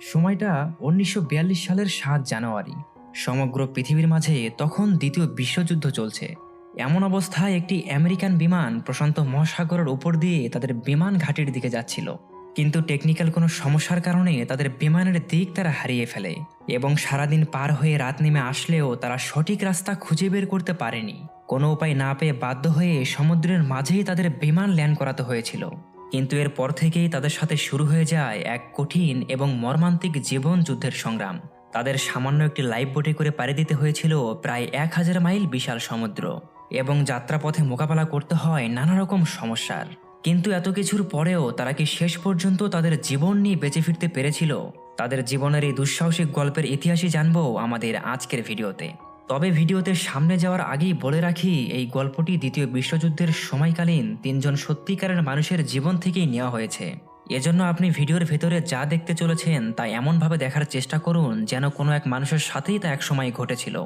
সময়টা উনিশশো বিয়াল্লিশ সালের সাত জানুয়ারি। সমগ্র পৃথিবীর মাঝে তখন দ্বিতীয় বিশ্বযুদ্ধ চলছে। এমন অবস্থায় একটি আমেরিকান বিমান প্রশান্ত মহাসাগরের উপর দিয়ে তাদের বিমান ঘাটির দিকে যাচ্ছিল। কিন্তু টেকনিক্যাল কোনো সমস্যার কারণে তাদের বিমানের দিক তারা হারিয়ে ফেলে এবং সারাদিন পার হয়ে রাত নেমে আসলেও তারা সঠিক রাস্তা খুঁজে বের করতে পারেনি। কোনো উপায় না পেয়ে বাধ্য হয়ে সমুদ্রের মাঝেই তাদের বিমান ল্যান্ড করাতে হয়েছিল। কিন্তু এরপর থেকেই তাদের সাথে শুরু হয়ে যায় এক কঠিন এবং মর্মান্তিক জীবন যুদ্ধের সংগ্রাম। তাদের সামান্য একটি লাইফ বোটে করে পাড়ি দিতে হয়েছিল প্রায় এক হাজার মাইল বিশাল সমুদ্র এবং যাত্রাপথে মোকাবেলা করতে হয় নানা রকম সমস্যার। কিন্তু এত কিছুর পরেও তারা কি শেষ পর্যন্ত তাদের জীবন নিয়ে বেঁচে ফিরতে পেরেছিল? তাদের জীবনের এই দুঃসাহসিক গল্পের ইতিহাসই জানব আমাদের আজকের ভিডিওতে। তবে ভিডিওতে সামনে যাওয়ার আগেই বলে রাখি, এই গল্পটি দ্বিতীয় বিশ্বযুদ্ধের সময়কালীন তিনজন সত্যিকারের মানুষের জীবন থেকেই নেওয়া হয়েছে। এজন্য আপনি ভিডিওর ভেতরে যা দেখতে চলেছেন তা এমনভাবে দেখার চেষ্টা করুন যেন কোনো এক মানুষের সাথেই তা একসময় ঘটেছিল।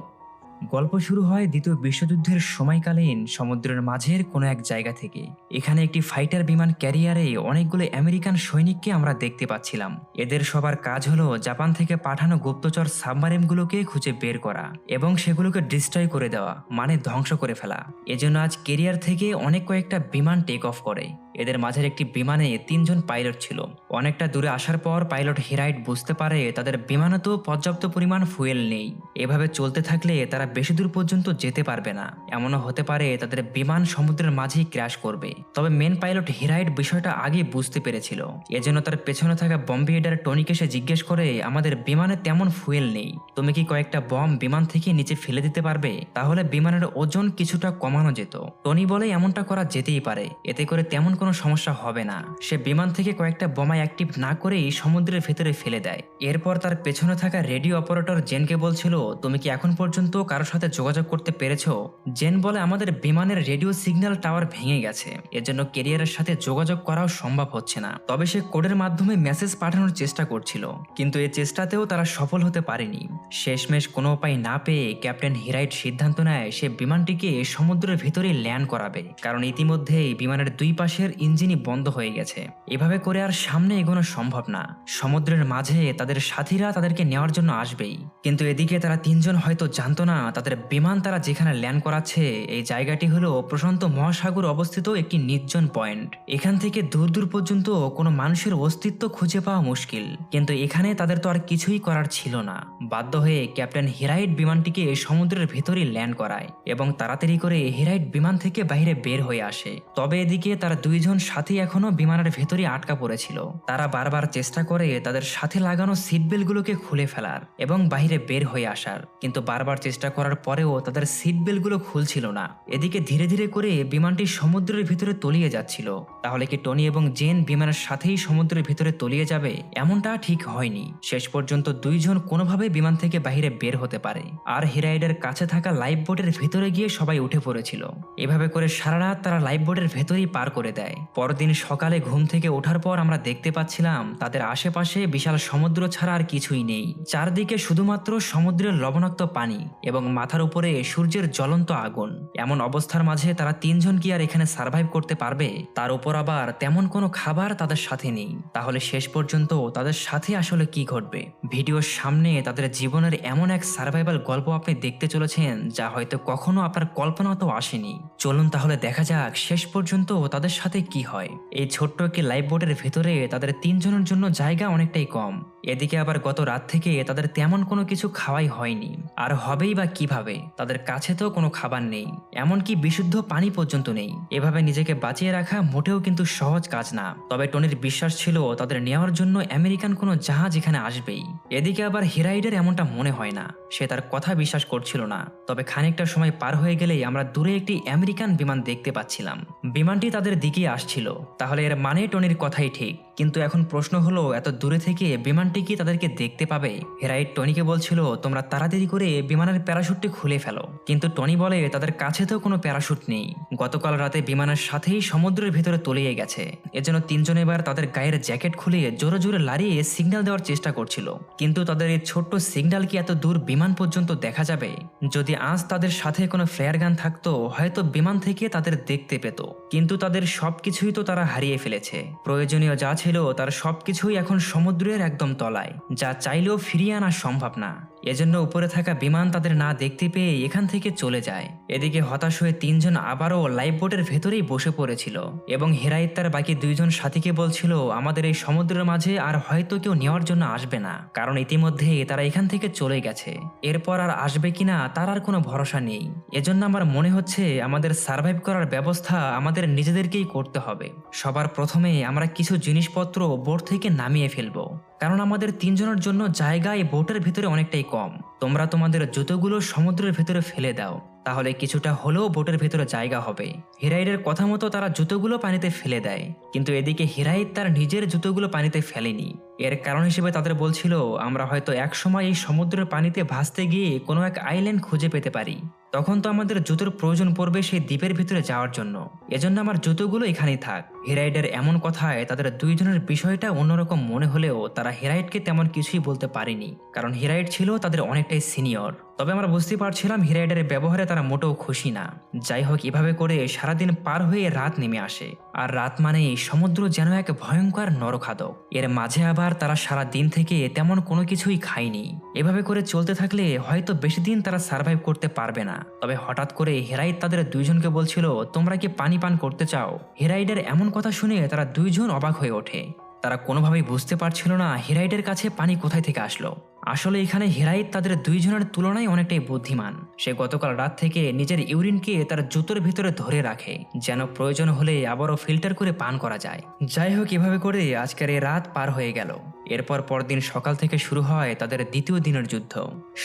গল্প শুরু হয় দ্বিতীয় বিশ্বযুদ্ধের সময়কালীন সমুদ্রের মাঝের কোনো এক জায়গা থেকে। এখানে একটি ফাইটার বিমান ক্যারিয়ারে অনেকগুলো আমেরিকান সৈনিককে আমরা দেখতে পাচ্ছিলাম। এদের সবার কাজ হলো জাপান থেকে পাঠানো গুপ্তচর সাবমারিনগুলোকে খুঁজে বের করা এবং সেগুলোকে ডিস্ট্রয় করে দেওয়া মানে ধ্বংস করে ফেলা। এজন্য আজ কেরিয়ার থেকে অনেক কয়েকটা বিমান টেক অফ করে। এদের মাঝের একটি বিমানে তিনজন পাইলট ছিল। অনেকটা দূরে আসার পর পাইলট হিরাইট বুঝতে পারে তাদের বিমানে তো পর্যাপ্ত পরিমাণ ফুয়েল নেই। এভাবে চলতে থাকলে তারা বেশি দূর পর্যন্ত যেতে পারবে না। এমনও হতে পারে তাদের বিমান সমুদ্রের মাঝেই ক্র্যাশ করবে। তবে মেন পাইলট হিরাইট বিষয়টা আগে বুঝতে পেরেছিল। এজন্য তার পেছনে থাকা বম্বে এডার টনিকে সে জিজ্ঞেস করে, আমাদের বিমানে তেমন ফুয়েল নেই। তুমি কি কয়েকটা বম বিমান থেকে নিচে ফেলে দিতে পারবে? তাহলে বিমানের ওজন কিছুটা কমানো যেত। টনি বলে, এমনটা করা যেতেই পারে। এতে করে তেমন কোনো সমস্যা হবে না। সে বিমান থেকে কয়েকটা বোমা অ্যাক্টিভ না করেই সমুদ্রের ভেতরে ফেলে দেয়। এরপর তার পেছনে থাকা রেডিও অপারেটর জেনকে বলছিল, তুমি কি এখন পর্যন্ত কারোর সাথে যোগাযোগ করতে পেরেছ? জেন বলে, আমাদের বিমানের রেডিও সিগন্যাল টাওয়ার ভেঙে গেছে। এজন্য কেরিয়ারের সাথে যোগাযোগ করাও সম্ভব হচ্ছে না। তবে সে কোডের মাধ্যমে মেসেজ পাঠানোর চেষ্টা করছিল, কিন্তু এই চেষ্টাতেও তারা সফল হতে পারেনি। শেষমেশ কোনো উপায় না পেয়ে ক্যাপ্টেন হিরাইট সিদ্ধান্ত নেয়, সে বিমানটিকে সমুদ্রের ভিতরে ল্যান্ড করাবে। কারণ ইতিমধ্যেই বিমানের দুই পাশের ইঞ্জিনই বন্ধ হয়ে গেছে। এভাবে করে আর সামনে এগোনো সম্ভব না। সমুদ্রের মাঝে তাদের সাথীরা তাদেরকে নেওয়ার জন্য আসবেই। কিন্তু এদিকে তারা তিনজন হয়তো জানতো না, তাদের বিমান তারা যেখানে ল্যান্ড করাচ্ছে, এই জায়গাটি হলো প্রশান্ত মহাসাগর অবস্থিত একটি নির্জন পয়েন্ট। এখান থেকে দূর দূর পর্যন্ত কোনো মানুষের অস্তিত্ব খুঁজে পাওয়া মুশকিল। কিন্তু এখানে তাদের তো আর কিছুই করার ছিল না। বাধ্য হয়ে ক্যাপ্টেন হিরাইট বিমানটিকে সমুদ্রের ভেতরে ল্যান্ড করায় এবং তাড়াতাড়ি করে হিরাইট বিমান থেকে বাইরে বের হয়ে আসে। তবে এদিকে তারা দুইজন সাথী এখনও বিমানের ভেতরে আটকা পড়েছিল। তারা বারবার চেষ্টা করে তাদের সাথে লাগানো সিট বেল্টগুলোকে খুলে ফেলার এবং বাইরে বের হয়ে আসার। কিন্তু বারবার চেষ্টা করার পরেও তাদের সিট বেল্টগুলো খুলছিল না। এদিকে ধীরে ধীরে করে বিমানটি সমুদ্রের ভিতরে তলিয়ে যাচ্ছিল। তাহলে কি টনি এবং জেন বিমানের সাথেই সমুদ্রের ভিতরে তলিয়ে যাবে? এমনটা ঠিক হয়নি। শেষ পর্যন্ত দুইজন কোনোভাবে বিমান থেকে বাইরে বের হতে পারে। আর হিরাইডের কাছে থাকা লাইফ বোটের ভিতরে গিয়ে সবাই উঠে পড়েছিল। এভাবে করে সারা রাত তারা লাইফ বোটের ভেতরেই পার করে দেয়। পরদিন সকালে ঘুম থেকে ওঠার পর আমরা দেখতে পাচ্ছিলাম, তাদের আশেপাশে বিশাল সমুদ্র ছাড়া আর কিছুই নেই। চারদিকে শুধুমাত্র সমুদ্রের লবণাক্ত পানি এবং মাথার উপরে সূর্যের জ্বলন্ত আগুন। এমন অবস্থার মাঝে তারা তিনজন কি আর এখানে সার্ভাইভ করতে পারবে? তার উপর আবার তেমন কোনো খাবার তাদের সাথে নেই। তাহলে শেষ পর্যন্ত তাদের সাথে আসলে কি ঘটবে? ভিডিওর সামনে তাদের জীবনের এমন এক সার্ভাইভাল গল্প আপনি দেখতে চলেছেন, যা হয়তো কখনো আপনার কল্পনাতেও আসেনি। চলুন তাহলে দেখা যাক, শেষ পর্যন্ত তাদের সাথে কি হয়? এই ছোট্ট একটি লাইফ বোটের ভেতরে তাদের তিনজনের জন্য জায়গা অনেকটাই কম। এদিকে আবার গত রাত থেকে তাদের তেমন কোনো কিছু খাওয়াই হয়নি। আর হবেই বা কীভাবে, তাদের কাছে তো কোনো খাবার নেই। এমনকি বিশুদ্ধ পানি পর্যন্ত নেই। এভাবে নিজেকে বাঁচিয়ে রাখা মোটেও কিন্তু সহজ কাজ না। তবে টনির বিশ্বাস ছিল তাদের নেওয়ার জন্য আমেরিকান কোনো জাহাজ এখানে আসবেই। এদিকে আবার হিরাইডের এমনটা মনে হয় না। সে তার কথা বিশ্বাস করছিল না। তবে খানিকটা সময় পার হয়ে গেলেই আমরা দূরে একটি আমেরিকান বিমান দেখতে পাচ্ছিলাম। বিমানটি তাদের দিকে আসছিল। তাহলে এর মানে টনির কথাই ঠিক। কিন্তু এখন প্রশ্ন হলো, এত দূরে থেকে বিমানটি কি তাদেরকে দেখতে পাবে? হেরাইট টনিকে বলছিল, তোমরা তাড়াতাড়ি করে বিমানের প্যারাশুটটি খুলে ফেলো। কিন্তু টনি বলে, তাদের কাছে তো কোনো প্যারাশুট নেই। গতকাল রাতে বিমানের সাথেই সমুদ্রের ভেতরে তলিয়ে গেছে। এজন্য তিনজন এবার তাদের গায়ের জ্যাকেট খুলে জোরে জোরে লাড়িয়ে সিগন্যাল দেওয়ার চেষ্টা করছিল। কিন্তু তাদের এই ছোট্ট সিগন্যাল কি এত দূর বিমান পর্যন্ত দেখা যাবে? যদি আজ তাদের সাথে কোনো ফ্লেয়ার গান থাকতো, হয়তো বিমান থেকে তাদের দেখতে পেত। কিন্তু তাদের সবকিছুই তো তারা হারিয়ে ফেলেছে। প্রয়োজনীয় যা ছিল ছিল তার সবকিছুই এখন সমুদ্রের একদম তলায় যা চাইলেও ফিরিয়ে আনা সম্ভব না। এজন্য উপরে থাকা বিমান তাদের না দেখতে পেয়ে এখান থেকে চলে যায়। এদিকে হতাশ হয়ে তিনজন আবারও লাইফ বোটের ভেতরেই বসে পড়েছিল এবং হেরাইত তার বাকি দুইজন সাথীকে বলছিল, আমাদের এই সমুদ্রের মাঝে আর হয়তো কেউ নেওয়ার জন্য আসবে না, কারণ ইতিমধ্যে তারা এখান থেকে চলে গেছে। এরপর আর আসবে কিনা তার আর কোনো ভরসা নেই। এজন্য আমার মনে হচ্ছে আমাদের সার্ভাইভ করার ব্যবস্থা আমাদের নিজেদেরকেই করতে হবে। সবার প্রথমে আমরা কিছু জিনিসপত্র বোর্ড থেকে নামিয়ে ফেলব। কারণ আমাদের তিনজনের জন্য জায়গা এই বোটের ভিতরে অনেকটাই কম। তোমরা তোমাদের জুতোগুলো সমুদ্রের ভেতরে ফেলে দাও। তাহলে কিছুটা হলেও বোটের ভেতরে জায়গা হবে। হিরাইডের কথা মতো তারা জুতোগুলো পানিতে ফেলে দেয়। কিন্তু এদিকে হিরাইদ তার নিজের জুতোগুলো পানিতে ফেলেনি। এর কারণ হিসেবে তাদের বলছিল, আমরা হয়তো একসময় এই সমুদ্রের পানিতে ভাসতে গিয়ে কোনো এক আইল্যান্ড খুঁজে পেতে পারি। তখন তো আমাদের জুতোর প্রয়োজন পড়বে সেই দ্বীপের ভিতরে যাওয়ার জন্য। এজন্য আমার জুতোগুলো এখানেই থাক। হেরাইডের এমন কথায় তাদের দুইজনের বিষয়টা অন্যরকম মনে হলেও তারা হেরাইডকে তেমন কিছুই বলতে পারেনি। কারণ হেরাইড ছিল তাদের অনেকটাই সিনিয়র। তবে আমরা বুঝতে পারছিলাম হিরাইডের ব্যবহারে তারা মোটেও খুশি না। যাই হোক এভাবে করে সারাদিন পার হয়ে রাত নেমে আসে। আর রাত মানেই সমুদ্র যেন এক ভয়ঙ্কর নরখাদক। এর মাঝে আবার তারা সারা দিন থেকে তেমন কোনো কিছুই খায়নি। এভাবে করে চলতে থাকলে হয়তো বেশি দিন তারা সার্ভাইভ করতে পারবে না। তবে হঠাৎ করে হেরাইড তাদের দুইজনকে বলছিল, তোমরা কি পানি পান করতে চাও? হেরাইডের এমন কথা শুনে তারা দুইজন অবাক হয়ে ওঠে। তারা কোনোভাবেই বুঝতে পারছিল না হেরাইডের কাছে পানি কোথায় থেকে আসলো। আসলে এখানে হেরাইট তাদের দুইজনের তুলনায় অনেকটাই বুদ্ধিমান। সে গতকাল রাত থেকে নিজের ইউরিনকে তার জুতোর ভিতরে ধরে রাখে, যেন প্রয়োজন হলে আবারও ফিল্টার করে পান করা যায়। যাই হোক, এভাবে করে আজকের এই রাত পার হয়ে গেল। এরপর পরদিন সকাল থেকে শুরু হয় তাদের দ্বিতীয় দিনের যুদ্ধ।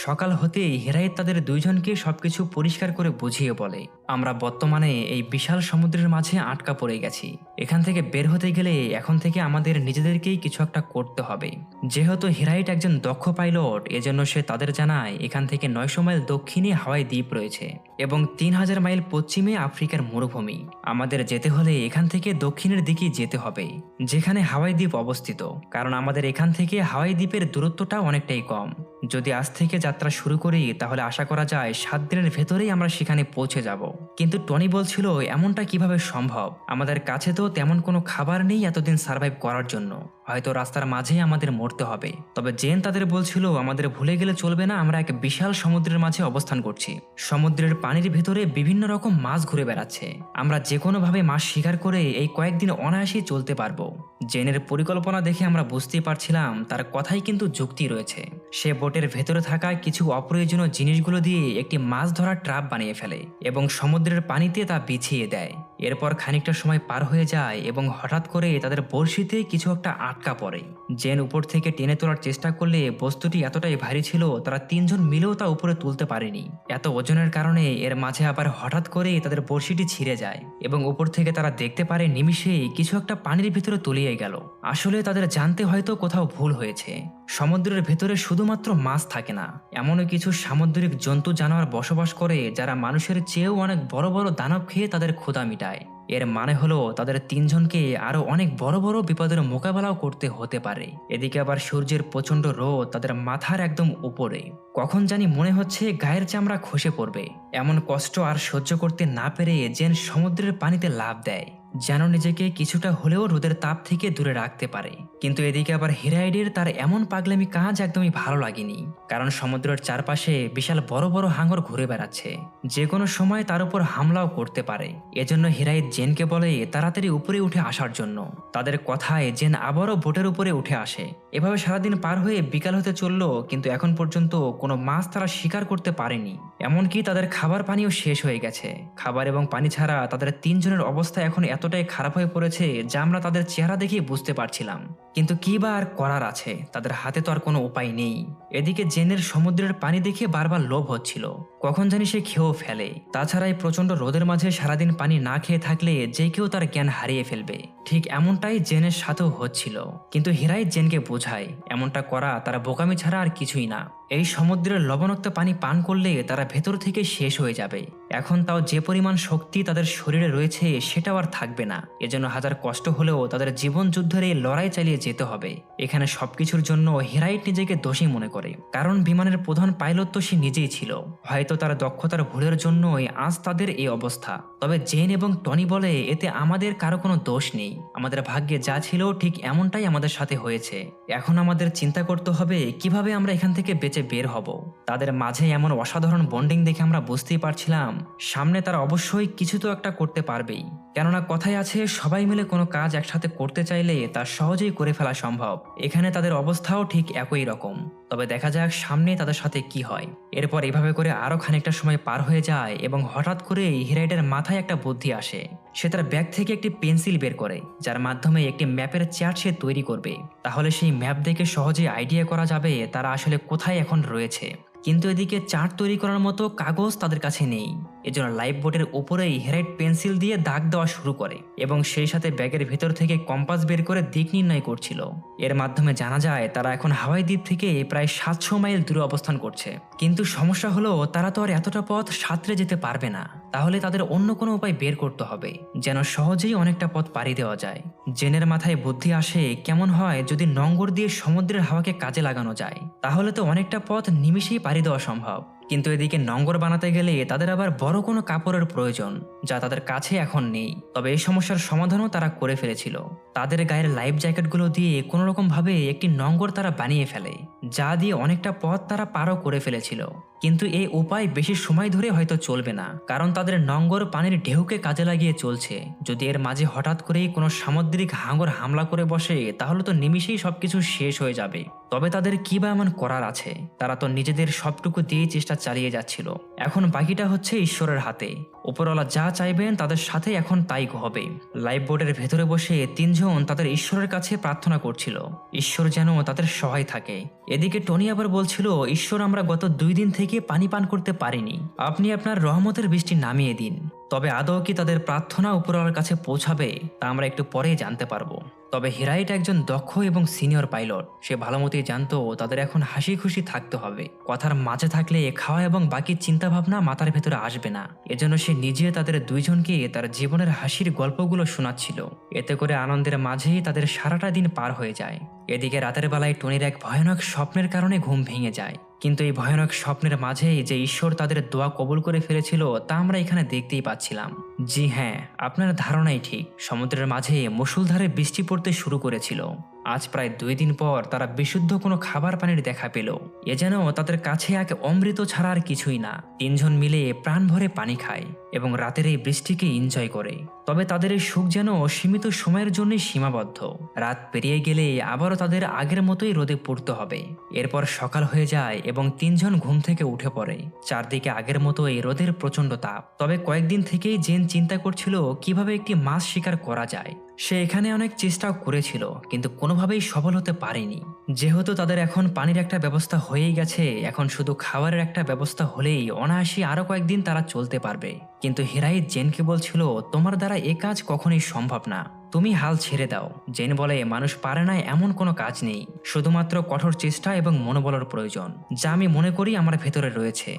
সকাল হতেই হেরাইত তাদের দুইজনকে সবকিছু পরিষ্কার করে বুঝিয়ে বলে, আমরা বর্তমানে এই বিশাল সমুদ্রের মাঝে আটকা পড়ে গেছি। এখান থেকে বের হতে গেলে এখন থেকে আমাদের নিজেদেরকেই কিছু একটা করতে হবে। যেহেতু হেরাইট একজন দক্ষ পাইলট এজন্য সে তাদের জানায়, এখান থেকে নয়শো মাইল দক্ষিণে হাওয়াই দ্বীপ রয়েছে এবং তিন হাজার মাইল পশ্চিমে আফ্রিকার মরুভূমি। আমাদের যেতে হলে এখান থেকে দক্ষিণের দিকে যেতে হবে, যেখানে হাওয়াই দ্বীপ অবস্থিত, কারণ আমাদের এখান থেকে হাওয়াই দ্বীপের দূরত্বটা অনেকটাই কম। যদি আজ থেকে যাত্রা শুরু করি, তাহলে আশা করা যায় সাত দিনের ভেতরেই আমরা সেখানে পৌঁছে যাব। কিন্তু টনি বলছিল, এমনটা কীভাবে সম্ভব? আমাদের কাছে তো তেমন কোনো খাবার নেই এতদিন সার্ভাইভ করার জন্য। হয়তো রাস্তার মাঝেই আমাদের মরতে হবে। তবে জেন তাদের বলছিল, আমাদের ভুলে গেলে চলবে না, আমরা এক বিশাল সমুদ্রের মাঝে অবস্থান করছি। সমুদ্রের পানির ভেতরে বিভিন্ন রকম মাছ ঘুরে বেড়াচ্ছে। আমরা যে কোনোভাবে মাছ শিকার করে এই কয়েকদিন অনায়াসেই চলতে পারব। জেনের পরিকল্পনা দেখে আমরা বুঝতে পারছিলাম তার কথাই কিন্তু যুক্তি রয়েছে। সে বোটের ভেতরে থাকা কিছু অপ্রয়োজনীয় জিনিসগুলো দিয়ে একটি মাছ ধরার ট্রাপ বানিয়ে ফেলে এবং সমুদ্রের পানিতে তা বিছিয়ে দেয়। এরপর খানিকটা সময় পার হয়ে যায় এবং হঠাৎ করে তাদের বড়শিতে কিছু একটা আটকা পড়ে। জেন উপর থেকে টেনে তোলার চেষ্টা করলে বস্তুটি এতটাই ভারী ছিল, তারা তিনজন মিলেও তা উপরে তুলতে পারেনি। এত ওজনের কারণে এর মাঝে আবার হঠাৎ করে তাদের বড়শিটি ছিঁড়ে যায় এবং উপর থেকে তারা দেখতে পারে নিমিষেই কিছু একটা পানির ভিতরে তলিয়ে গেল। আসলে তাদের জানতে হয়তো কোথাও ভুল হয়েছে। সমুদ্রের ভেতরে শুধুমাত্র মাছ থাকে না, এমনও কিছু সামুদ্রিক জন্তু জানোয়ার বসবাস করে যারা মানুষের চেয়েও অনেক বড় বড় দানব খেয়ে তাদের ক্ষুধা মিটায়। এর মানে হলো তাদের তিনজনকে আরও অনেক বড় বড় বিপদের মোকাবেলাও করতে হতে পারে। এদিকে আবার সূর্যের প্রচণ্ড রোদ তাদের মাথার একদম উপরে। কখন জানি মনে হচ্ছে গায়ের চামড়া খসে পড়বে। এমন কষ্ট আর সহ্য করতে না পেরে জেন সমুদ্রের পানিতে লাভ দেয়, যেন নিজেকে কিছুটা হলেও রোদের তাপ থেকে দূরে রাখতে পারে। কিন্তু এদিকে আবার হিরাইডের তার এমন পাগলামি কাজ একদমই ভালো লাগেনি। কারণ সমুদ্রের চারপাশে বিশাল বড় বড় হাঙর ঘুরে বেড়াচ্ছে। যে কোনো সময় তার উপর হামলাও করতে পারে। এজন্য হিরাইদ জেনকে বলে তাড়াতাড়ি উপরে উঠে আসার জন্য। তাদের কথায় জেন আবারও বোটের উপরে উঠে আসে। এভাবে সারাদিন পার হয়ে বিকাল হতে চলল, কিন্তু এখন পর্যন্ত কোনো মাছ তারা শিকার করতে পারেনি। এমনকি তাদের খাবার পানিও শেষ হয়ে গেছে। খাবার এবং পানি ছাড়া তাদের তিনজনের অবস্থা এখন এতটাই খারাপ হয়ে পড়েছে যা আমরা তাদের চেহারা দেখেই বুঝতে পারছিলাম। কিন্তু কী বা আর করার আছে? তাদের হাতে তো আর কোনো উপায় নেই। এদিকে জেনের সমুদ্রের পানি দেখে বারবার লোভ হচ্ছিল। কখন জানি সে খেয়েও ফেলে। তাছাড়া এই প্রচণ্ড রোদের মাঝে সারাদিন পানি না খেয়ে থাকলে যে কেউ তার জ্ঞান হারিয়ে ফেলবে। ঠিক এমনটাই জেনের সাথেও হচ্ছিল। কিন্তু হিরাই জেনকে বোঝায়, এমনটা করা তারা বোকামি ছাড়া আর কিছুই না। এই সমুদ্রের লবণাক্ত পানি পান করলে তারা ভেতর থেকে শেষ হয়ে যাবে। এখন তাও যে পরিমাণ শক্তি তাদের শরীরে রয়েছে সেটাও আর থাকবে না। এজন্য হাজার কষ্ট হলেও তাদের জীবন যুদ্ধের এই লড়াই চালিয়ে যেতে হবে। এখানে সবকিছুর জন্য হেরাইট নিজেকে দোষী মনে করে। কারণ বিমানের প্রধান পাইলট তো সে নিজেই ছিল। হয়তো তার দক্ষতার ভুলের জন্যই আজ তাদের এই অবস্থা। তবে জেন এবং টনি বলে, এতে আমাদের কারও কোনো দোষ নেই। আমাদের ভাগ্যে যা ছিল ঠিক এমনটাই আমাদের সাথে হয়েছে। এখন আমাদের চিন্তা করতে হবে, কীভাবে আমরা এখান থেকে বেঁচে বের হব? তাদের মাঝে এমন অসাধারণ বন্ডিং দেখে আমরা বুঝতেই পারছিলাম, সামনে তারা অবশ্যই কিছু তো একটা করতে পারবেই। কেননা কথায় আছে, সবাই মিলে কোনো কাজ একসাথে করতে চাইলে তা সহজেই করে ফেলা সম্ভব। এখানে তাদের অবস্থাও ঠিক একই রকম। তবে দেখা যাক সামনে তাদের সাথে কি হয়। এরপর এভাবে করে আরও খানিকটা সময় পার হয়ে যায় এবং হঠাৎ করে হিরাইডের মাথায় একটা বুদ্ধি আসে। সে তার ব্যাগ থেকে একটি পেন্সিল বের করে, যার মাধ্যমে একটি ম্যাপের চার্ট সে তৈরি করবে। তাহলে সেই ম্যাপ দেখে সহজে আইডিয়া করা যাবে তারা আসলে কোথায় এখন রয়েছে। কিন্তু এদিকে চার্ট তৈরি করার মতো কাগজ তাদের কাছে নেই। এজন্য লাইফ বোটের উপরেই হেরাইট পেন্সিল দিয়ে দাগ দেওয়া শুরু করে এবং সেই সাথে ব্যাগের ভেতর থেকে কম্পাস বের করে দিক নির্ণয় করছিল। এর মাধ্যমে জানা যায়, তারা এখন হাওয়াই দ্বীপ থেকে প্রায় সাতশো মাইল দূরে অবস্থান করছে। কিন্তু সমস্যা হলো, তারা তো আর এতটা পথ সাঁতরে যেতে পারবে না। তাহলে তাদের অন্য কোনো উপায় বের করতে হবে, যেন সহজেই অনেকটা পথ পাড়ি দেওয়া যায়। জেনের মাথায় বুদ্ধি আসে, কেমন হয় যদি নঙ্গর দিয়ে সমুদ্রের হাওয়াকে কাজে লাগানো যায়। তাহলে তো অনেকটা পথ নিমিষেই পাড়ি দেওয়া সম্ভব। কিন্তু এদিকে নঙ্গর বানাতে গেলে তাদের আবার বড় কোনো কাপড়ের প্রয়োজন, যা তাদের কাছে এখন নেই। তবে এই সমস্যার সমাধানও তারা করে ফেলেছিল। তাদের গায়ের লাইফ জ্যাকেটগুলো দিয়ে কোনোরকমভাবে রকম একটি নঙ্গর তারা বানিয়ে ফেলে। যা দিয়ে অনেকটা পথ তারা পারও করে ফেলেছিল। কিন্তু এই উপায় বেশি সময় ধরে হয়তো চলবে না, কারণ তাদের নঙ্গর পানির ঢেউকে কাজে লাগিয়ে চলছে। যদি এর মাঝে হঠাৎ করেই কোনো সামুদ্রিক হাঙর হামলা করে বসে, তাহলে তো নিমিষেই সবকিছু শেষ হয়ে যাবে। তবে তাদের কি বা এমন করার আছে? তারা তো নিজেদের সবটুকু দিয়ে চেষ্টা চালিয়ে যাচ্ছিল। এখন বাকিটা হচ্ছে ঈশ্বরের হাতে। উপরওয়ালা যা চাইবেন তাদের সাথে এখন তাই হবে। লাইফ বোর্ডের ভেতরে বসে তিনজন তাদের ঈশ্বরের কাছে প্রার্থনা করছিল। ঈশ্বর যেন তাদের সহায় থাকে। এদিকে টনি আবার বলছিল, ঈশ্বর, আমরা গত দুই দিন থেকে পানি পান করতে পারিনি। আপনি আপনার রহমতের বৃষ্টি নামিয়ে দিন। তবে আদৌ কি তাদের প্রার্থনা উপরওয়ালার কাছে পৌঁছাবে, তা আমরা একটু পরে জানতে পারব। তবে হেরাইট একজন দক্ষ এবং সিনিয়র পাইলট। সে ভালো মতোই জানতো তাদের এখন হাসি খুশি থাকতে হবে। কথার মাঝে থাকলে এ খাওয়া এবং বাকি চিন্তা ভাবনা মাথার ভেতরে আসবে না। এজন্য সে নিজে তাদের দুইজনকে তার জীবনের হাসির গল্পগুলো শোনাচ্ছিল। এতে করে আনন্দের মাঝেই তাদের সারাটা দিন পার হয়ে যায়। এদিকে রাতের বেলায় টনির এক ভয়ানক স্বপ্নের কারণে ঘুম ভেঙে যায়। কিন্তু এই ভয়ানক স্বপ্নের মাঝেই যে ঈশ্বর তাদের দোয়া কবুল করে ফেলেছিল, তা আমরা এখানে দেখতেই পাচ্ছিলাম। জি হ্যাঁ আপনার ধারণাই ঠিক। সমুদ্রের মাঝে মুসুলধারে বৃষ্টি পড়তে শুরু করেছিল। আজ প্রায় দুই দিন পর তারা বিশুদ্ধ কোনো খাবার পানির দেখা পেল। এ যেন তাদের কাছে এক অমৃত ছাড়া আর কিছুই না। তিনজন মিলে প্রাণ ভরে পানি খায় এবং রাতের এই বৃষ্টিকে এনজয় করে। তবে তাদের এই সুখ যেন সীমিত সময়ের জন্যই সীমাবদ্ধ। রাত পেরিয়ে গেলে আবারও তাদের আগের মতোই রোদে পড়তে হবে। এরপর সকাল হয়ে যায় এবং তিনজন ঘুম থেকে উঠে পড়ে। চারদিকে আগের মতোই রোদের প্রচণ্ড তাপ। তবে কয়েকদিন থেকেই জেন চিন্তা করছিল কীভাবে একটি মাছ শিকার করা যায়। সে এখানে অনেক চেষ্টাও করেছিল, কিন্তু কোনোভাবেই সফল হতে পারেনি। যেহেতু তাদের এখন পানির একটা ব্যবস্থা হয়েই গেছে, এখন শুধু খাবারের একটা ব্যবস্থা হলেই অনায়াসী আরও কয়েকদিন তারা চলতে পারবে। কিন্তু হিরাইত জেনকে বলছিল, তোমার দ্বারা এ কাজ কখনোই সম্ভব না। তুমি হাল ছেড়ে দাও। জেন বলে, মানুষ পারে না, এমন কোনো কাজ নেই। শুধুমাত্র কঠোর চেষ্টা এবং মনোবলের প্রয়োজন, যা আমি মনে করি আমার ভেতরে রয়েছে।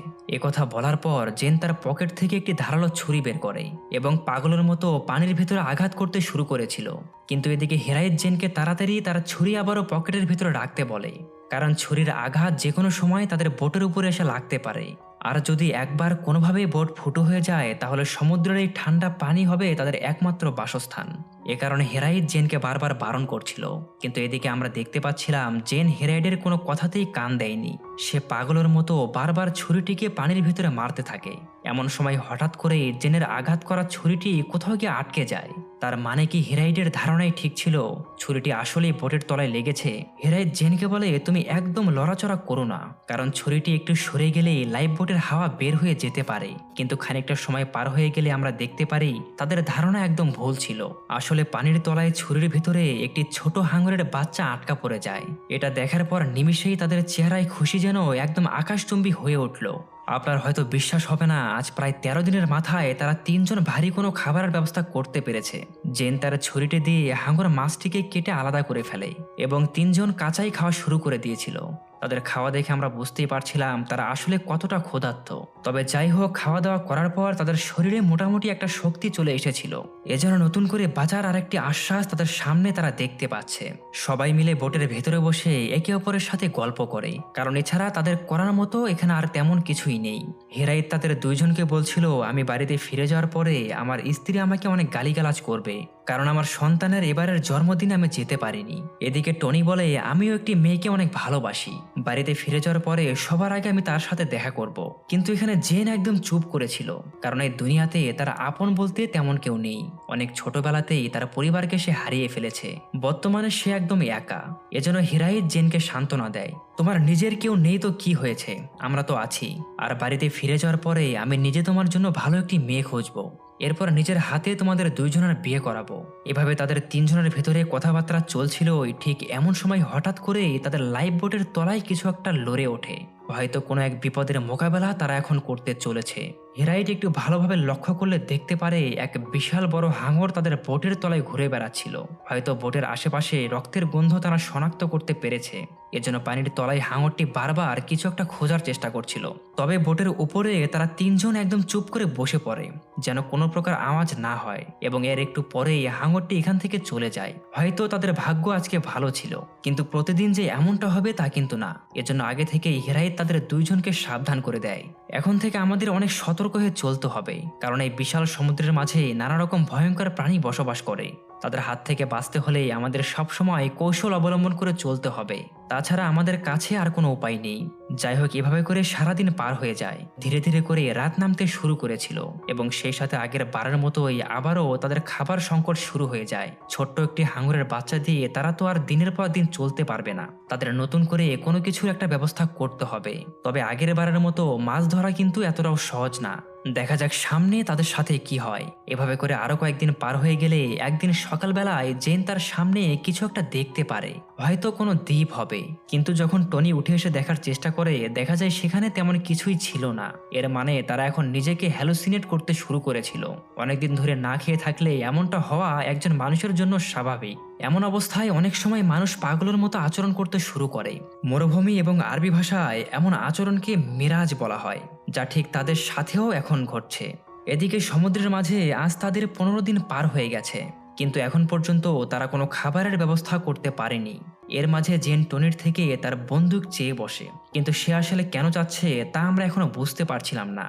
কথা বলার পর, জেন তার পকেট থেকে একটি ধারালো ছুরি বের করে এবং পাগলের মতো পানির ভেতরে আঘাত করতে শুরু করেছিল। কিন্তু এদিকে হেরাইত জেনকে তাড়াতাড়ি তার ছুরি আবারও পকেটের ভিতরে রাখতে বলে, কারণ ছুরির আঘাত যে কোনো সময় তাদের বোটের উপরে এসে লাগতে পারে। আর যদি একবার কোনোভাবেই বোট ফুটো হয়ে যায়, তাহলে সমুদ্রের এই ঠান্ডা পানি হবে তাদের একমাত্র বাসস্থান। এ কারণে হেরাইট জেনকে বারবার বারণ করছিল। কিন্তু এদিকে আমরা দেখতে পাচ্ছিলাম, জেন হেরাইডের কোনো কথাতেই কান দেয়নি। সে পাগলের মতো বারবার ছুরিটিকে পানির ভিতরে মারতে থাকে। এমন সময় হঠাৎ করে জেনের আঘাত করা ছুরিটি কোথাও গিয়ে আটকে যায়। তার মানে কি হেরাইডের ধারণাই ঠিক ছিল? ছুরিটি আসলেই বোটের তলায় লেগেছে। হেরাইট জেনকে বলে, তুমি একদম লড়াচড়া করো না। কারণ ছুরিটি একটু সরে গেলেই লাইফ বোটের হাওয়া বের হয়ে যেতে পারে। কিন্তু খানিকটা সময় পার হয়ে গেলে আমরা দেখতে পারি, তাদের ধারণা একদম ভুল ছিল। আসলে পানির তলায় ছুরির ভিতরে একটি ছোট হাঙরের বাচ্চা আটকা পড়ে যায়। এটা দেখার পর নিমিষেই তাদের চেহারায় খুশি যেন একদম আকাশচুম্বী হয়ে উঠল। আপনার হয়তো বিশ্বাস হবে না, আজ প্রায় তেরো দিনের মাথায় তারা তিনজন ভারী কোনো খাবারের ব্যবস্থা করতে পেরেছে। জেন তার ছুরিটি দিয়ে হাঙ্গর মাছটিকে কেটে আলাদা করে ফেলে এবং তিনজন কাঁচাই খাওয়া শুরু করে দিয়েছিল। তাদের খাওয়া দেখে আমরা বুঝতেই পারছিলাম তারা আসলে কতটা ক্ষুধার্ত। তবে যাই হোক, খাওয়া দাওয়া করার পর তাদের শরীরে মোটামুটি একটা শক্তি চলে এসেছিল। এজন্য নতুন করে বাজার আর একটি আশ্বাস তাদের সামনে তারা দেখতে পাচ্ছে। সবাই মিলে বোটের ভেতরে বসে একে অপরের সাথে গল্প করে। কারণ এছাড়া তাদের করার মতো এখানে আর তেমন কিছুই নেই। হেরাইত তাদের দুইজনকে বলছিল, আমি বাড়িতে ফিরে যাওয়ার পরে আমার স্ত্রী আমাকে অনেক গালিগালাজ করবে। কারণ আমার সন্তানের এবারের জন্মদিনে আমি যেতে পারিনি। এদিকে টনি বলে, আমিও একটি মেয়েকে অনেক ভালোবাসি। বাড়িতে ফিরে যাওয়ার পরে সবার আগে আমি তার সাথে দেখা করব। কিন্তু এখানে জেন একদম চুপ করেছিল, কারণ এই দুনিয়াতে তার আপন বলতে তেমন কেউ নেই। অনেক ছোটবেলাতেই তার পরিবারকে সে হারিয়ে ফেলেছে। বর্তমানে সে একদম একা। এজন্য হিরাইত জেনকে সান্ত্বনা দেয়, তোমার নিজের কেউ নেই তো কি হয়েছে? আমরা তো আছি। আর বাড়িতে ফিরে যাওয়ার পরে আমি নিজে তোমার জন্য ভালো একটি মেয়ে খুঁজবো। এরপর নিজের হাতে তোমাদের দুইজনের বিয়ে করাবো। এভাবে তাদের তিনজনের ভেতরে কথাবার্তা চলছিল ঠিক এমন সময় হঠাৎ করে তাদের লাইফ বোটের তলায় কিছু একটা লড়ে ওঠে। হয়তো কোনো এক বিপদের মোকাবেলা তারা এখন করতে চলেছে। হেরাইট একটু ভালোভাবে লক্ষ্য করলে দেখতে পারে এক বিশাল বড় হাঙর তাদের বোটের তলায় ঘুরে বেড়াচ্ছিল। হয়তো বোটের আশেপাশে রক্তের গন্ধ তারা শনাক্ত করতে পেরেছে। এজন্য পানির তলায় হাঙরটি বারবার কিছু একটা খোঁজার চেষ্টা করছিল। তবে বোটের উপরে তারা তিনজন একদম চুপ করে বসে পড়ে, যেন কোনো প্রকার আওয়াজ না হয় এবং এর একটু পরেই হাঙরটি এখান থেকে চলে যায়। হয়তো তাদের ভাগ্য আজকে ভালো ছিল, কিন্তু প্রতিদিন যে এমনটা হবে তা কিন্তু না। এজন্য আগে থেকেই হেরাই তাদের দুইজনকে সাবধান করে দেয়। এখন থেকে আমাদের অনেক সতর্ক হয়ে চলতে হবে কারণ এই বিশাল সমুদ্রের মাঝে নানা রকম ভয়ঙ্কর প্রাণী বসবাস করে। তাদের হাত থেকে বাঁচতে হলে আমাদের সবসময় কৌশল অবলম্বন করে চলতে হবে। তাছাড়া আমাদের কাছে আর কোনো উপায় নেই। যাই হোক, এভাবে করে সারাদিন পার হয়ে যায়। ধীরে ধীরে করে রাত নামতে শুরু করেছিল এবং সেই সাথে আগের বারের মতোই আবারও তাদের খাবার সংকট শুরু হয়ে যায়। ছোট্ট একটি হাঙরের বাচ্চা দিয়ে তারা তো আর দিনের পর দিন চলতে পারবে না। তাদের নতুন করে কোনো কিছুর একটা ব্যবস্থা করতে হবে। তবে আগের বারের মতো মাছ ধরা কিন্তু এতটাও সহজ না। দেখা যাক সামনে তাদের সাথে কি হয়। এভাবে করে আরও কয়েকদিন পার হয়ে গেলে একদিন সকালবেলায় জেন তার সামনে কিছু একটা দেখতে পারে। হয়তো কোনো দ্বীপ হবে। কিন্তু যখন টনি উঠে এসে দেখার চেষ্টা করে, দেখা যায় সেখানে তেমন কিছুই ছিল না। এর মানে তারা এখন নিজেকে হ্যালোসিনেট করতে শুরু করেছিল। অনেকদিন ধরে না খেয়ে থাকলে এমনটা হওয়া একজন মানুষের জন্য স্বাভাবিক। এমন অবস্থায় অনেক সময় মানুষ পাগলের মতো আচরণ করতে শুরু করে। মরুভূমি এবং আরবি ভাষায় এমন আচরণকে মিরাজ বলা হয়, যা ঠিক তাদের সাথেও এখন ঘটছে। এদিকে সমুদ্রের মাঝে আজ তাদের পনেরো দিন পার হয়ে গেছে, কিন্তু এখন পর্যন্ত তারা কোনো খাবারের ব্যবস্থা করতে পারেনি। এর মাঝে জেন টনির থেকে তার বন্দুক চেয়ে বসে, কিন্তু সে আসলে কেন চাচ্ছে তা আমরা এখনও বুঝতে পারছিলাম না।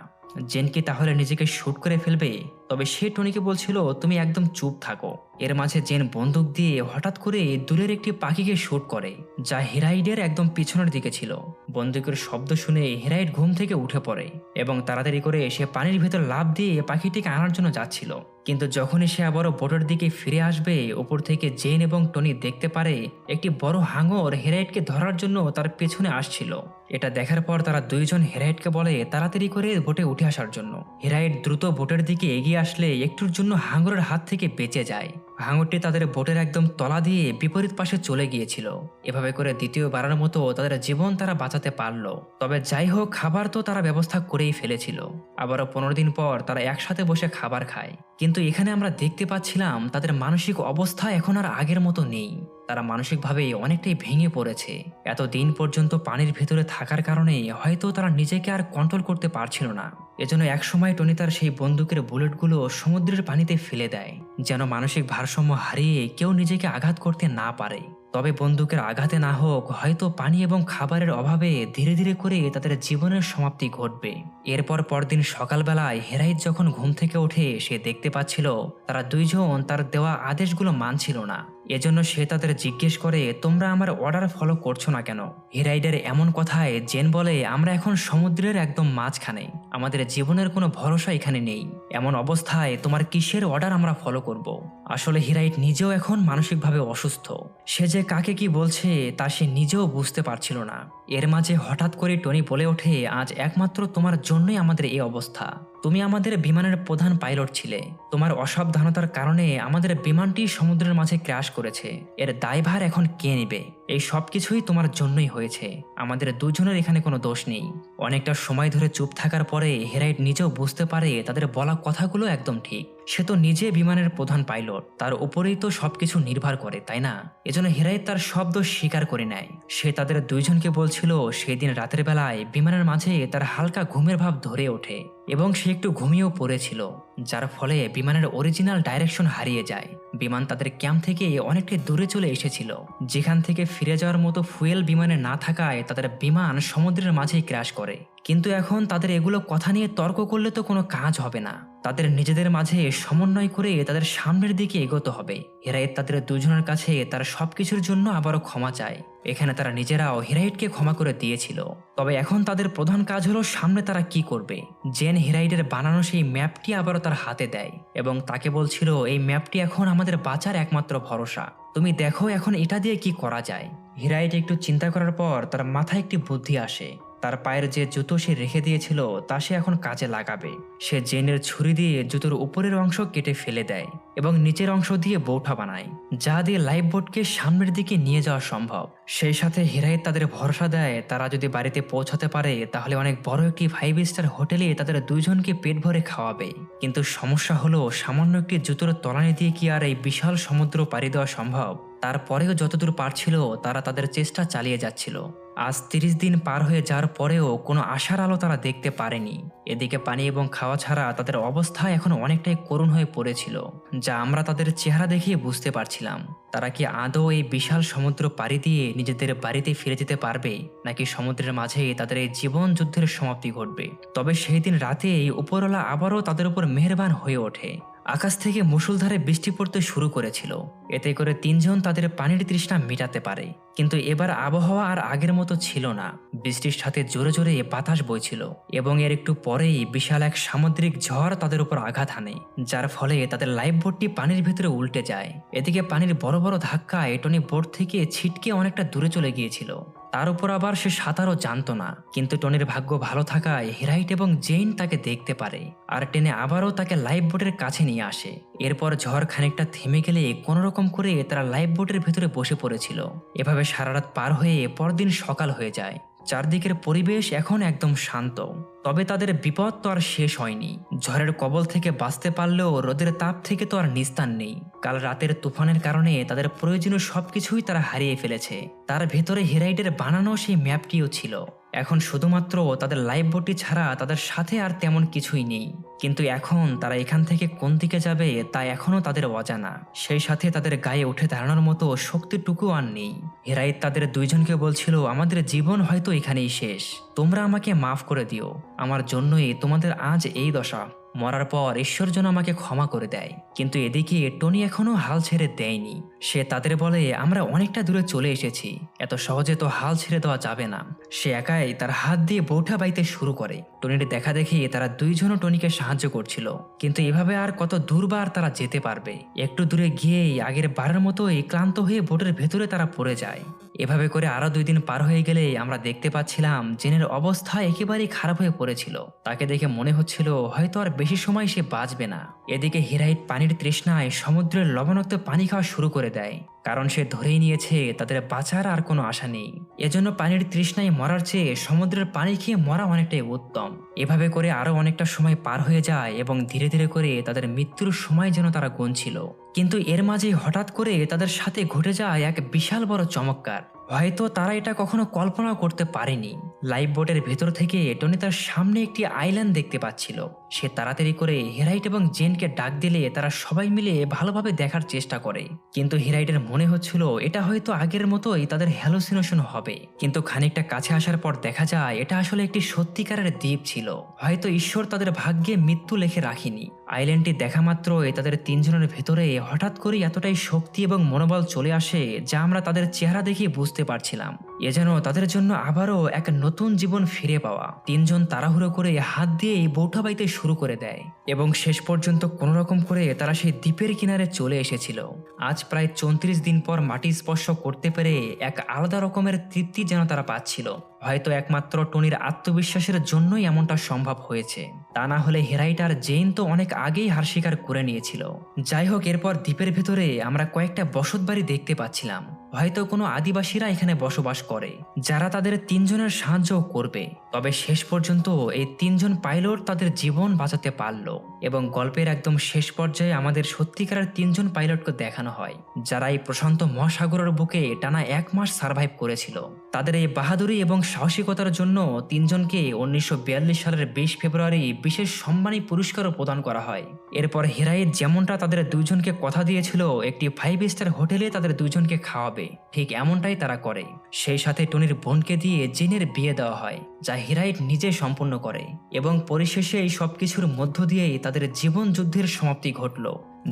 জেন কি তাহলে নিজেকে শ্যুট করে ফেলবে? তবে সে টনিকে বলছিল, তুমি একদম চুপ থাকো। এর মাঝে জেন বন্দুক দিয়ে হঠাৎ করে দূরের একটি পাখিকে শ্যুট করে, যা হেরাইডের একদম পিছনের দিকে ছিল। বন্দুকের শব্দ শুনে হেরাইড ঘুম থেকে উঠে পড়ে এবং তাড়াতাড়ি করে সে পানির ভেতর লাভ দিয়ে পাখিটিকে আনার জন্য যাচ্ছিল। কিন্তু যখনই সে আবারও বোটের দিকে ফিরে আসবে, ওপর থেকে জেন এবং টনি দেখতে পারে একটি বড় হাঙর হেরাইটকে ধরার জন্য তার পেছনে আসছিল। এটা দেখার পর তারা দুইজন হেরাইটকে বলে তাড়াতাড়ি করে বোটে উঠে আসার জন্য। হেরাইট দ্রুত বোটের দিকে এগিয়ে আসলে একটুর জন্য হাঙরের হাত থেকে বেঁচে যায়। হাঙরটি তাদের বোটের একদম তলা দিয়ে বিপরীত পাশে চলে গিয়েছিল। এভাবে করে দ্বিতীয় দ্বিতীয়বারের মতো তাদের জীবন তারা বাঁচাতে পারল। তবে যাই হোক, খাবার তো তারা ব্যবস্থা করেই ফেলেছিল। আবারও পনেরো দিন পর তারা একসাথে বসে খাবার খায়। কিন্তু এখানে আমরা দেখতে পাচ্ছিলাম, তাদের মানসিক অবস্থা এখন আর আগের মতো নেই। তারা মানসিকভাবে অনেকটাই ভেঙে পড়েছে। এত দিন পর্যন্ত পানির ভেতরে থাকার কারণে হয়তো তারা নিজেকে আর কন্ট্রোল করতে পারছিল না। এজন্য একসময় টনি তার সেই বন্দুকের বুলেটগুলো সমুদ্রের পানিতে ফেলে দেয়, যেন মানসিক ভারসাম্য হারিয়ে কেউ নিজেকে আঘাত করতে না পারে। তবে বন্দুকের আঘাতে না হোক, হয়তো পানি এবং খাবারের অভাবে ধীরে ধীরে করে তাদের জীবনের সমাপ্তি ঘটবে। এরপর পরদিন সকালবেলায় হেরাইত যখন ঘুম থেকে ওঠে সে দেখতে পাচ্ছিল তারা দুইজন তার দেওয়া আদেশগুলো মানছিল না। এজন্য সে তাদের জিজ্ঞেস করে, তোমরা আমার অর্ডার ফলো করছ না কেন? হেরাইডের এমন কথায় জেন বলে, আমরা এখন সমুদ্রের একদম মাঝখানে। আমাদের জীবনের কোনো ভরসা এখানে নেই। এমন অবস্থায় তোমার কিসের অর্ডার আমরা ফলো করব। আসলে হিরাইট নিজেও এখন মানসিকভাবে অসুস্থ সে যে কাকে কি বলছে তা সে নিজেও বুঝতে পারছিল না এর মাঝে হঠাৎ করে টনি বলে ওঠে, আজ একমাত্র তোমার জন্যই আমাদের এই অবস্থা। তুমি আমাদের বিমানের প্রধান পাইলট ছিলে। তোমার অসাবধানতার কারণে আমাদের বিমানটি সমুদ্রের মাঝে ক্র্যাশ করেছে। এর দায়ভার এখন কে নেবে? এই সব কিছুই তোমার জন্যই হয়েছে। আমাদের দুজনের এখানে কোনো দোষ নেই। অনেকটা সময় ধরে চুপ থাকার পরে হেরাইট নিজেও বুঝতে পারে তাদের বলা কথাগুলো একদম ঠিক। সে তো নিজে বিমানের প্রধান পাইলট, তার উপরেই তো সবকিছু নির্ভর করে, তাই না? এজন্য হেরাই তার শব্দ স্বীকার করে নেয়। সে তাদের দুইজনকে বলছিল, সেদিন রাতের বেলায় বিমানের মাঝে তার হালকা ঘুমের ভাব ধরে ওঠে এবং সে একটু ঘুমিয়েও পড়েছিল, যার ফলে বিমানের অরিজিনাল ডাইরেকশন হারিয়ে যায়। বিমান তাদের ক্যাম্প থেকে অনেকটাই দূরে চলে এসেছিল। যেখান থেকে ফিরে যাওয়ার মতো ফুয়েল বিমানে না থাকায় তাদের বিমান সমুদ্রের মাঝেই ক্র্যাশ করে। কিন্তু এখন তাদের এগুলো কথা নিয়ে তর্ক করলে তো কোনো কাজ হবে না। তাদের নিজেদের মাঝে সমন্বয় করে তাদের সামনের দিকে এগোতে হবে। হিরাইট তাদের দুজনের কাছে তার সব কিছুর জন্য আবারও ক্ষমা চায়। এখানে তারা নিজেরাও হিরাইটকে ক্ষমা করে দিয়েছিল। তবে এখন তাদের প্রধান কাজ হলো সামনে তারা কি করবে। জেন হিরাইটের বানানো সেই ম্যাপটি আবারও তার হাতে দেয় এবং তাকে বলছিল, এই ম্যাপটি এখন আমাদের বাঁচার একমাত্র ভরসা। তুমি দেখো এখন এটা দিয়ে কি করা যায়। হিরাইট একটু চিন্তা করার পর তার মাথায় একটি বুদ্ধি আসে। তার পায়ের যে জুতো সে রেখে দিয়েছিল, তা সে এখন কাজে লাগাবে। সে জেনের ছুরি দিয়ে জুতোর উপরের অংশ কেটে ফেলে দেয় এবং নিচের অংশ দিয়ে বৌঠা বানায়, যা দিয়ে লাইফ বোটকে সামনের দিকে নিয়ে যাওয়া সম্ভব। সেই সাথে হেরাই তাদের ভরসা দেয়, তারা যদি বাড়িতে পৌঁছাতে পারে, তাহলে অনেক বড় একটি ফাইভ স্টার হোটেলে তাদের দুইজনকে পেট ভরে খাওয়াবে। কিন্তু সমস্যা হলো, সামান্য একটি জুতোর তলানি দিয়ে কি আর এই বিশাল সমুদ্র পাড়ি দেওয়া সম্ভব? তারপরেও যতদূর পারছিল, তারা তাদের চেষ্টা চালিয়ে যাচ্ছিল। আজ তিরিশ দিন পার হয়ে যাওয়ার পরেও কোনো আশার আলো তারা দেখতে পারেনি। এদিকে পানি এবং খাওয়া ছাড়া তাদের অবস্থা এখন অনেকটাই করুণ হয়ে পড়েছিল, যা আমরা তাদের চেহারা দেখিয়ে বুঝতে পারছিলাম। তারা কি আদৌ এই বিশাল সমুদ্র পাড়ি দিয়ে নিজেদের বাড়িতে ফিরে যেতে পারবে, নাকি সমুদ্রের মাঝে তাদের এই জীবন যুদ্ধের সমাপ্তি ঘটবে? তবে সেই দিন রাতেই উপরওয়ালা আবারও তাদের উপর মেহরবান হয়ে ওঠে। আকাশ থেকে মুষলধারে বৃষ্টি পড়তে শুরু করেছিল। এতে করে তিনজন তাদের পানির তৃষ্ণা মেটাতে পারে। কিন্তু এবার আবহাওয়া আর আগের মতো ছিল না। বৃষ্টির সাথে জোরে জোরে বাতাস বইছিল এবং এর একটু পরেই বিশাল এক সামুদ্রিক ঝড় তাদের উপর আঘাত হানে, যার ফলে তাদের লাইফ বোটটি পানির ভেতরে উল্টে যায়। এদিকে পানির বড় বড় ধাক্কায় টনি বোট থেকে ছিটকে অনেকটা দূরে চলে গিয়েছিল। তার উপর আবার সে সাঁতারও জানতো না। কিন্তু টনির ভাগ্য ভালো থাকায় হেরাইট এবং জেইন তাকে দেখতে পারে। আর টেনে আবারও তাকে লাইফ বোটের কাছে নিয়ে আসে। এরপর ঝড় খানিকটা থেমে গেলে কোনোরকম করে তারা লাইফ বোটের ভেতরে বসে পড়েছিল। এভাবে সারা রাত পার হয়ে পরদিন সকাল হয়ে যায়। চারদিকের পরিবেশ এখন একদম শান্ত। তবে তাদের বিপদ তো আর শেষ হয়নি। ঝড়ের কবল থেকে বাঁচতে পারলেও রোদের তাপ থেকে তো আর নিস্তার নেই। কাল রাতের তুফানের কারণে তাদের প্রয়োজনীয় সবকিছুই তারা হারিয়ে ফেলেছে। তার ভেতরে হেরাইডের বানানো সেই ম্যাপটিও ছিল। এখন শুধুমাত্র তাদের লাইফ বোটটি ছাড়া তাদের সাথে আর তেমন কিছুই নেই। কিন্তু এখন তারা এখান থেকে কোন দিকে যাবে তা এখনও তাদের অজানা। সেই সাথে তাদের গায়ে উঠে দাঁড়ানোর মতো শক্তিটুকু আর নেই। হেরাইত তাদের দুইজনকে বলছিল, আমাদের জীবন হয়তো এখানেই শেষ। তোমরা আমাকে মাফ করে দিও। আমার জন্যই তোমাদের আজ এই দশা। মরার পর ঈশ্বর যেন আমাকে ক্ষমা করে দেয়। কিন্তু এদিকে টনি এখনও হাল ছেড়ে দেয়নি। সে তাদের বলে, আমরা অনেকটা দূরে চলে এসেছি। এত সহজে তো হাল ছেড়ে দেওয়া যাবে না। সে একাই তার হাত দিয়ে বৌঠা বাইতে শুরু করে। টনির দেখা দেখি তারা দুইজনও টনিকে সাহায্য করছিল। কিন্তু এভাবে আর কত দূরবার তারা যেতে পারবে? একটু দূরে গিয়েই আগের বারের মতোই ক্লান্ত হয়ে বোটের ভেতরে তারা পড়ে যায়। এভাবে করে আরও দুই দিন পার হয়ে গেলেই আমরা দেখতে পাচ্ছিলাম জেনের অবস্থা একেবারেই খারাপ হয়ে পড়েছিল। তাকে দেখে মনে হচ্ছিল হয়তো আর বেশি সময় সে বাঁচবে না। এদিকে হিরাইট পানির তৃষ্ণায় সমুদ্রের লবণাক্ত পানি খাওয়া শুরু করে দেয়। কারণ সে ধরেই নিয়েছে, তাদের বাঁচার আর কোনো আশা নেই। এজন্য পানির তৃষ্ণায় মরার চেয়ে সমুদ্রের পানি খেয়ে মরা অনেকটাই উত্তম। এভাবে করে আরও অনেকটা সময় পার হয়ে যায় এবং ধীরে ধীরে করে তাদের মৃত্যুর সময় যেন তারা গুনছিল। কিন্তু এর মাঝে হঠাৎ করে তাদের সাথে ঘটে যায় এক বিশাল বড় চমৎকার। হয়তো তারা এটা কখনো কল্পনা করতে পারেনি। লাইফ বোটের ভেতর থেকে টনি তার সামনে একটি আইল্যান্ড দেখতে পাচ্ছিল। সে তাড়াতাড়ি করে হেরাইট এবং জেনকে ডাক দিলে তারা সবাই মিলে ভালোভাবে দেখার চেষ্টা করে। কিন্তু হেরাইটের মনে হচ্ছিল, এটা হয়তো আগের মতোই তাদের হ্যালোসিনেশন হবে। কিন্তু খানিকটা কাছে আসার পর দেখা যায়, এটা আসলে একটি সত্যিকারের দ্বীপ ছিল। হয়তো ঈশ্বর তাদের ভাগ্যে মৃত্যু লেখে রাখিনি। আইল্যান্ডটি দেখা মাত্রই তাদের তিনজনের ভেতরে হঠাৎ করে এতটাই শক্তি এবং মনোবল চলে আসে, যা আমরা তাদের চেহারা দেখে বুঝতে পারছিলাম। এ যেন তাদের জন্য আবারও এক নতুন জীবন ফিরে পাওয়া। তিনজন তাড়াহুড়ো করে হাত দিয়ে বৌঠা বাইতে শুরু করে দেয় এবং শেষ পর্যন্ত কোনো রকম করে তারা সেই দ্বীপের কিনারে চলে এসেছিল। আজ প্রায় চৌত্রিশ দিন পর মাটি স্পর্শ করতে পেরে এক আলাদা রকমের তৃপ্তি যেন তারা পাচ্ছিল। হয়তো একমাত্র টনির আত্মবিশ্বাসের জন্যই এমনটা সম্ভব হয়েছে। তা না হলে হেরাইটার জেইন তো অনেক আগেই হার স্বীকার করে নিয়েছিল। যাই হোক, এরপর দ্বীপের ভেতরে আমরা কয়েকটা বসত বাড়ি দেখতে পাচ্ছিলাম। হয়তো কোনো আদিবাসীরা এখানে বসবাস করে যারা তাদের তিনজনের সাহায্য করবে। তবে শেষ পর্যন্ত এই তিনজন পাইলট তাদের জীবন বাঁচাতে পারল এবং গল্পের একদম শেষ পর্যায়ে আমাদের সত্যিকারের তিনজন পাইলটকে দেখানো হয়, যারা এই প্রশান্ত মহাসাগরের বুকে টানা এক মাস সার্ভাইভ করেছিল। তাদের এই বাহাদুরি এবং সাহসিকতার জন্য তিনজনকে উনিশশো বিয়াল্লিশ সালের বিশ ফেব্রুয়ারি বিশেষ সম্মানী পুরস্কারও প্রদান করা হয়। এরপর হেরাইত যেমনটা তাদের দুইজনকে কথা দিয়েছিল, একটি ফাইভ স্টার হোটেলে তাদের দুজনকে খাওয়াবে, ঠিক এমনটাই তারা করে। সেই সাথে টনির বোনকে দিয়ে জিনের বিয়ে দেওয়া হয়, যা হিরাইট নিজে সম্পূর্ণ করে এবং পরিশেষে এই সব কিছুর মধ্য দিয়েই তাদের জীবন যুদ্ধের সমাপ্তি ঘটল।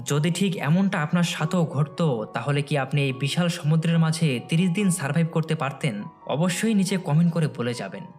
যদি ঠিক এমনটা আপনার সাথেও ঘটত, তাহলে কি আপনি এই বিশাল সমুদ্রের মাঝে তিরিশ দিন সার্ভাইভ করতে পারতেন? অবশ্যই নিচে কমেন্ট করে বলে যাবেন।